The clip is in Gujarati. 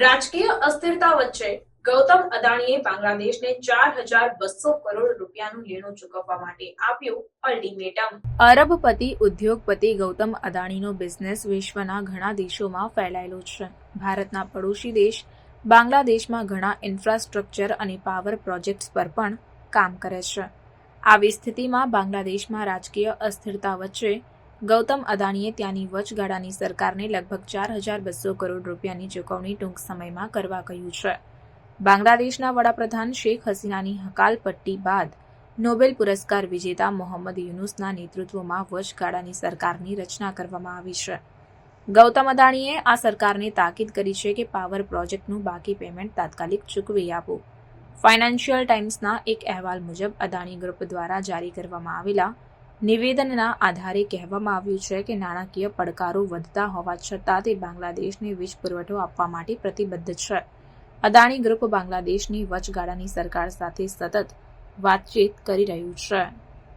રાજકીય અસ્થિરતા વચ્ચે ગૌતમ અદાણીએ બાંગ્લાદેશને ચાર હજાર બસો કરોડ રૂપિયાનું લેણું ચૂકવવા માટે આપ્યું અલ્ટિમેટમ. અરબપતિ ઉદ્યોગપતિ ગૌતમ અદાણીનો બિઝનેસ વિશ્વના ઘણા દેશોમાં ફેલાયેલો છે. ભારતના પડોશી દેશ, બાંગ્લાદેશમાં ઘણા ઇન્ફ્રાસ્ટ્રક્ચર અને પાવર પ્રોજેક્ટ્સ પર પણ કામ કરે છે. આવી સ્થિતિમાં બાંગ્લાદેશમાં રાજકીય અસ્થિરતા વચ્ચે ગૌતમ અદાણીએ ત્યાંની વચગાળાની સરકારને લગભગ ચાર હજાર બસો કરોડ રૂપિયાની ચૂકવણી ટૂંક સમયમાં કરવા કહ્યું છે. બાંગ્લાદેશના વડાપ્રધાન શેખ હસીનાની હકાલપટ્ટી બાદ નોબેલ પુરસ્કાર વિજેતા મોહમ્મદ યુનુસના નેતૃત્વમાં વચગાળાની સરકારની રચના કરવામાં આવી છે. ગૌતમ અદાણીએ આ સરકારને તાકીદ કરી છે કે પાવર પ્રોજેક્ટનું બાકી પેમેન્ટ તાત્કાલિક ચૂકવી આપો. ફાઇનાન્શિયલ ટાઇમ્સના એક અહેવાલ મુજબ અદાણી ગ્રુપ દ્વારા જારી કરવામાં આવેલા નિવેદનના આધારે કહેવામાં આવ્યું છે કે નાણાકીય પડકારો વધતા હોવા છતાં તે બાંગ્લાદેશને વીજ પુરવઠો આપવા માટે પ્રતિબદ્ધ છે. અદાણી ગ્રુપ બાંગ્લાદેશની વચગાળાની સરકાર સાથે સતત વાતચીત કરી રહ્યું છે.